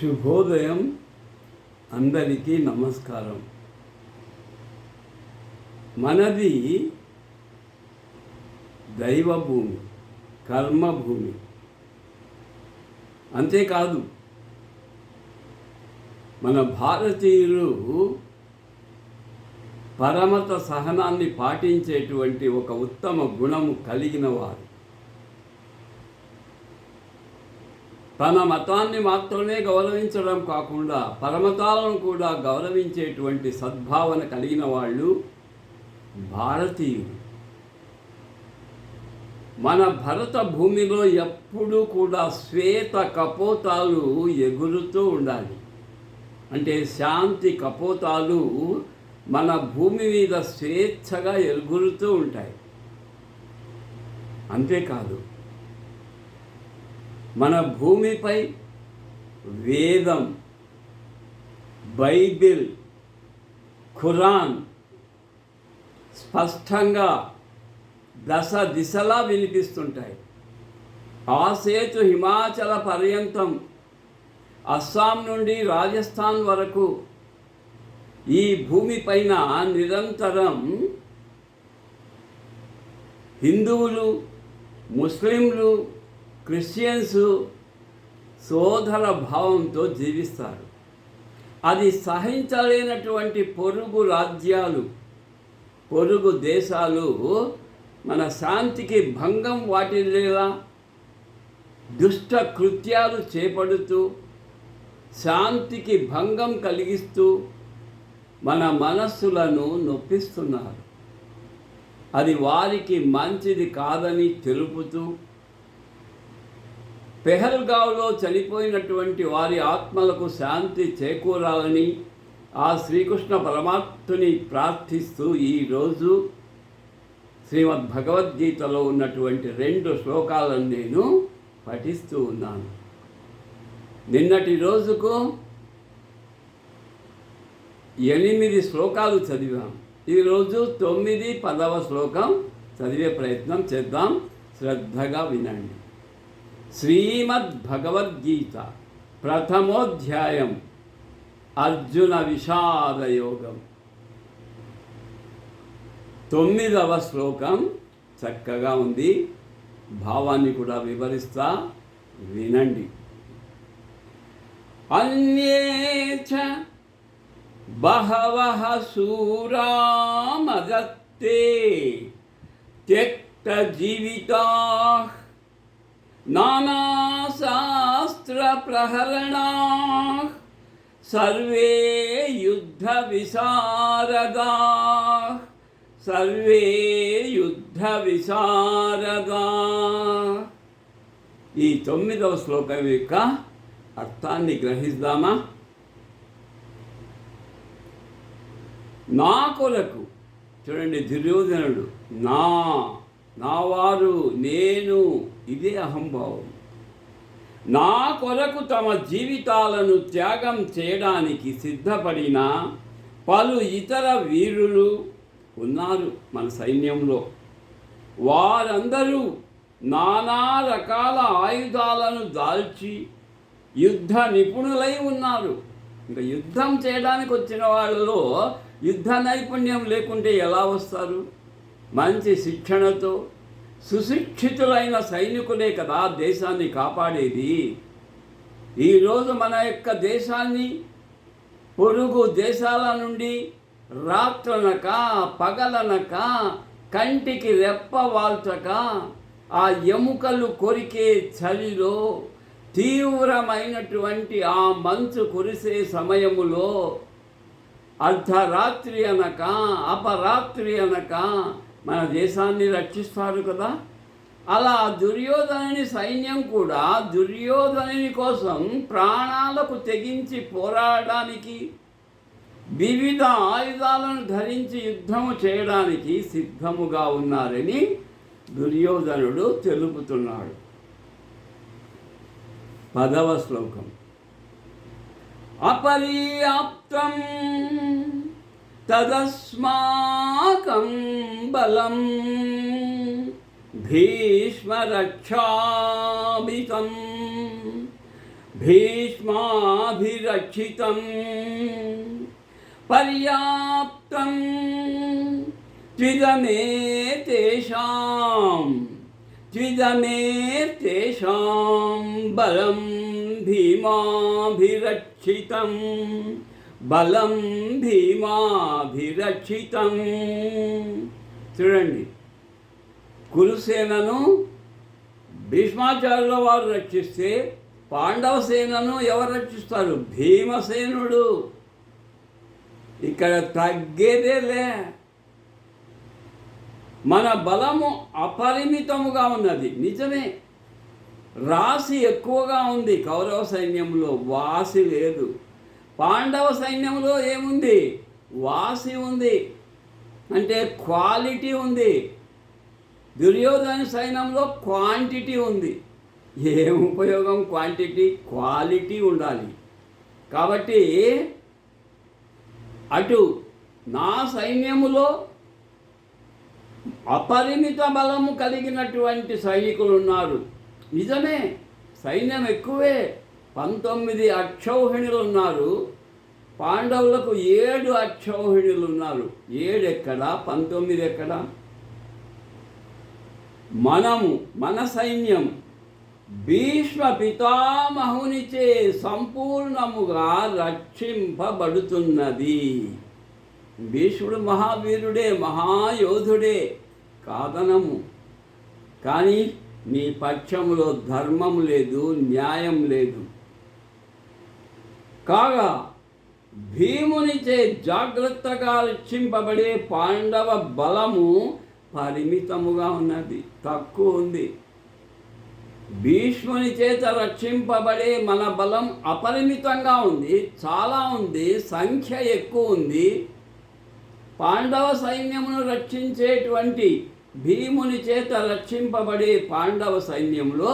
శుభోదయం అందరికీ నమస్కారం. మనది దైవభూమి కర్మభూమి. అంతేకాదు మన భారతీయులు పరమత సహనాన్ని పాటించేటువంటి ఒక ఉత్తమ గుణము కలిగిన వారు. తన మతాన్ని మాత్రమే గౌరవించడం కాకుండా పరమతాలను కూడా గౌరవించేటువంటి సద్భావన కలిగిన వాళ్ళు భారతీయులు. మన భరత భూమిలో ఎప్పుడూ కూడా శ్వేత కపోతాలు ఎగురుతూ ఉండాలి. అంటే శాంతి కపోతాలు మన భూమి మీద స్వేచ్ఛగా ఎగురుతూ ఉంటాయి. అంతేకాదు మన భూమిపై వేదం బైబిల్ ఖురాన్ స్పష్టంగా దశ దిశలా వినిపిస్తుంటాయి. ఆ సేతు హిమాచల పర్యంతం అస్సాం నుండి రాజస్థాన్ వరకు ఈ భూమిపైన నిరంతరం హిందువులు ముస్లింలు క్రిస్టియన్స్ సోదర భావంతో జీవిస్తారు. అది సహించలేనటువంటి పొరుగు రాజ్యాలు పొరుగు దేశాలు మన శాంతికి భంగం వాటిల్లేలా దుష్ట కృత్యాలు చేపడుతూ శాంతికి భంగం కలిగిస్తూ మన మనస్సులను నొప్పిస్తున్నారు. అది వారికి మంచిది కాదని తెలుపుతూ పెహల్గావ్లో చనిపోయినటువంటి వారి ఆత్మలకు శాంతి చేకూరాలని ఆ శ్రీకృష్ణ పరమాత్ముని ప్రార్థిస్తూ ఈరోజు శ్రీమద్ భగవద్గీతలో ఉన్నటువంటి రెండు శ్లోకాలను నేను పఠిస్తూ ఉన్నాను. నిన్నటి రోజుకు ఎనిమిది శ్లోకాలు చదివాం. ఈరోజు తొమ్మిది పదవ శ్లోకం. చదివే ప్రయత్నం చేద్దాం. శ్రద్ధగా వినండి. శ్రీమద్ భగవద్గీత ప్రథమోధ్యాయం అర్జున విషాదయోగం. తొమ్మిదవ శ్లోకం చక్కగా ఉంది. భావాన్ని కూడా వివరిస్తా. వినండి. అన్యే చ బహవః సూరామదత్తే త్యక్త జీవితా నానాశాస్త్రప్రహరణా సర్వే యుద్ధ విశారదా సర్వే యుద్ధ విశారదా ఈ తొమ్మిదవ శ్లోకం యొక్క అర్థాన్ని గ్రహిద్దామా? నా కొరకు చూడండి దుర్యోధనుడు నా నా వారు నేను ఇదే అహంభావం. నా కొరకు తమ జీవితాలను త్యాగం చేయడానికి సిద్ధపడిన పలు ఇతర వీరులు ఉన్నారు మన సైన్యంలో. వారందరూ నానా రకాల ఆయుధాలను దాల్చి యుద్ధ నిపుణులై ఉన్నారు. ఇంకా యుద్ధం చేయడానికి వచ్చిన వాళ్ళలో యుద్ధ నైపుణ్యం లేకుంటే ఎలా వస్తారు? మంచి శిక్షణతో సుశిక్షితులైన సైనికులే కదా దేశాన్ని కాపాడేది. ఈరోజు మన యొక్క దేశాన్ని పొరుగు దేశాల నుండి రాత్రనక పగలనక కంటికి రెప్ప వాల్చక ఆ ఎముకలు కొరికే చలిలో తీవ్రమైనటువంటి ఆ మంచు కురిసే సమయములో అర్ధరాత్రి అనక అపరాత్రి అనక మన దేశాన్ని రక్షిస్తారు కదా? అలా దుర్యోధనుని సైన్యం కూడా దుర్యోధనుని కోసం ప్రాణాలకు తెగించి పోరాడడానికి వివిధ ఆయుధాలను ధరించి యుద్ధము చేయడానికి సిద్ధముగా ఉన్నారని దుర్యోధనుడు తెలుపుతున్నాడు. పదవ శ్లోకం. అపర్యాప్తం. तदस्माकं बलम् भीष्मरक्षाभितं भीष्माभिरक्षितं पर्याप्तं त्विदमे तेषां त्विदमे तेषां बलं भीमाभिरक्षितम् బలం భీమాభిరక్షితం. చూడండి కురుసేనను భీష్మాచార్యుల వారు రక్షిస్తే పాండవ సేనను ఎవరు రక్షిస్తారు? భీమసేనుడు. ఇక్కడ తగ్గేదేలే మన బలము అపరిమితముగా ఉన్నది. నిజమే రాశి ఎక్కువగా ఉంది కౌరవ సైన్యంలో వాసి లేదు. పాండవ సైన్యంలో ఏముంది? వాసి ఉంది. అంటే క్వాలిటీ ఉంది. దుర్యోధన సైన్యంలో క్వాంటిటీ ఉంది. ఏం ఉపయోగం? క్వాంటిటీ క్వాలిటీ ఉండాలి. కాబట్టి అటు నా సైన్యములో అపరిమిత బలము కలిగినటువంటి సైనికులు ఉన్నారు. నిజమే సైన్యం ఎక్కువే. పంతొమ్మిది అక్షౌహిణులు ఉన్నారు పాండవులకు ఏడు అక్షౌహిణులు ఉన్నారు ఏడు ఎక్కడ పంతొమ్మిది ఎక్కడ మనము మన సైన్యం భీష్మ పితామహునిచే సంపూర్ణముగా రక్షింపబడుతున్నది. భీష్ముడు మహావీరుడే మహాయోధుడే కాదనము. కానీ నీ పక్షంలో ధర్మం లేదు న్యాయం లేదు. కాగా భీమునిచే జాగ్రత్తగా రక్షింపబడే పాండవ బలము పరిమితముగా ఉన్నది తక్కువ ఉంది. భీష్ముని చేత రక్షింపబడే మన బలం అపరిమితంగా ఉంది చాలా ఉంది సంఖ్య ఎక్కువ ఉంది. పాండవ సైన్యమును రక్షించేటువంటి భీముని చేత రక్షింపబడే పాండవ సైన్యంలో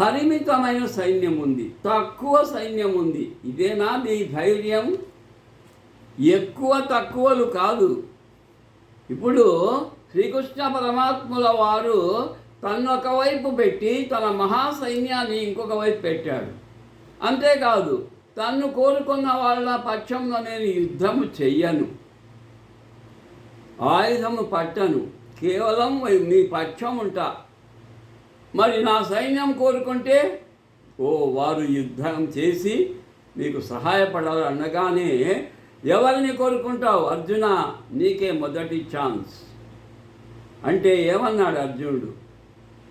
పరిమితమైన సైన్యం ఉంది తక్కువ సైన్యం ఉంది ఇదేనా నీ ధైర్యం? ఎక్కువ తక్కువలు కాదు. ఇప్పుడు శ్రీకృష్ణ పరమాత్ముల వారు తను ఒకవైపు పెట్టి తన మహాసైన్యాన్ని ఇంకొక వైపు పెట్టాడు. అంతేకాదు తన్ను కోరుకున్న వాళ్ళ పక్షంలో నేను యుద్ధము చెయ్యను. ఆయుధము పట్టను. కేవలం మీ పక్షం ఉంటా మరి నా సైన్యం కోరుకుంటే ఓ వారు యుద్ధం చేసి నీకు సహాయపడాలి అనగానే ఎవరిని కోరుకుంటావు? అర్జున నీకే మొదటి ఛాన్స్. అంటే ఏమన్నాడు అర్జునుడు?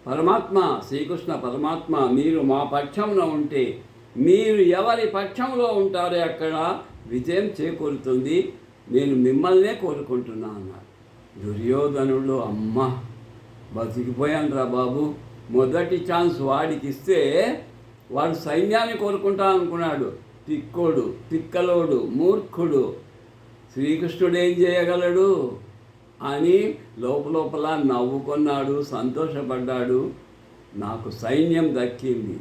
పరమాత్మ శ్రీకృష్ణ పరమాత్మ మీరు మా పక్షంలో ఉంటే మీరు ఎవరి పక్షంలో ఉంటారో అక్కడ విజయం చేకూరుతుంది. నేను మిమ్మల్నే కోరుకుంటున్నా అన్నాడు. దుర్యోధనుడు అమ్మ బతికిపోయాను రా బాబు. మొదటి ఛాన్స్ వాడికి ఇస్తే వాడు సైన్యాన్ని కోరుకుంటా అనుకున్నాడు. తిక్కోడు తిక్కలోడు మూర్ఖుడు. శ్రీకృష్ణుడు ఏం చేయగలడు? అని లోపలోపల నవ్వుకున్నాడు సంతోషపడ్డాడు. నాకు సైన్యం దక్కింది.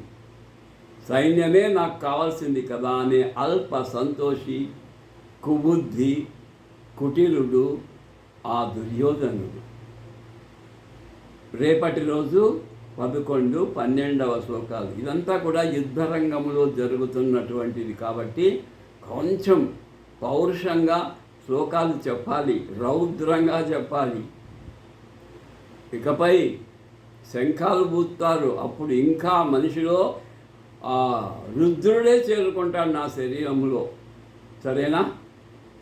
సైన్యమే నాకు కావాల్సింది కదా అనే అల్ప సంతోషి కుబుద్ధి కుటిలుడు ఆ దుర్యోధనుడు. రేపటి రోజు పదకొండు పన్నెండవ శ్లోకాలు. ఇదంతా కూడా యుద్ధరంగంలో జరుగుతున్నటువంటిది కాబట్టి కొంచెం పౌరుషంగా శ్లోకాలు చెప్పాలి రౌద్రంగా చెప్పాలి. ఇకపై శంఖాలు పూస్తారు అప్పుడు ఇంకా మనిషిలో రుద్రుడే చేరుకుంటాడు నా శరీరంలో. సరేనా?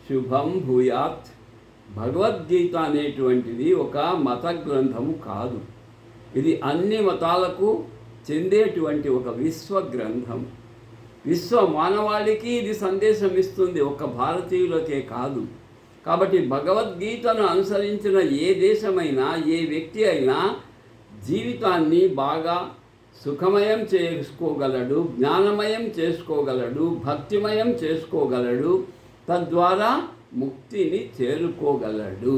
శుభం భూయాత్. భగవద్గీత అనేటువంటిది ఒక మత గ్రంథము కాదు. ఇది అన్ని మతాలకు చెందేటువంటి ఒక విశ్వ గ్రంథం విశ్వ మానవాళికి ఇది సందేశం ఇస్తుంది ఒక భారతీయులకే కాదు. కాబట్టి భగవద్గీతను అనుసరించిన ఏ దేశమైనా ఏ వ్యక్తి అయినా జీవితాన్ని బాగా సుఖమయం చేసుకోగలడు జ్ఞానమయం చేసుకోగలడు భక్తిమయం చేసుకోగలడు తద్వారా ముక్తిని చేరుకోగలడు.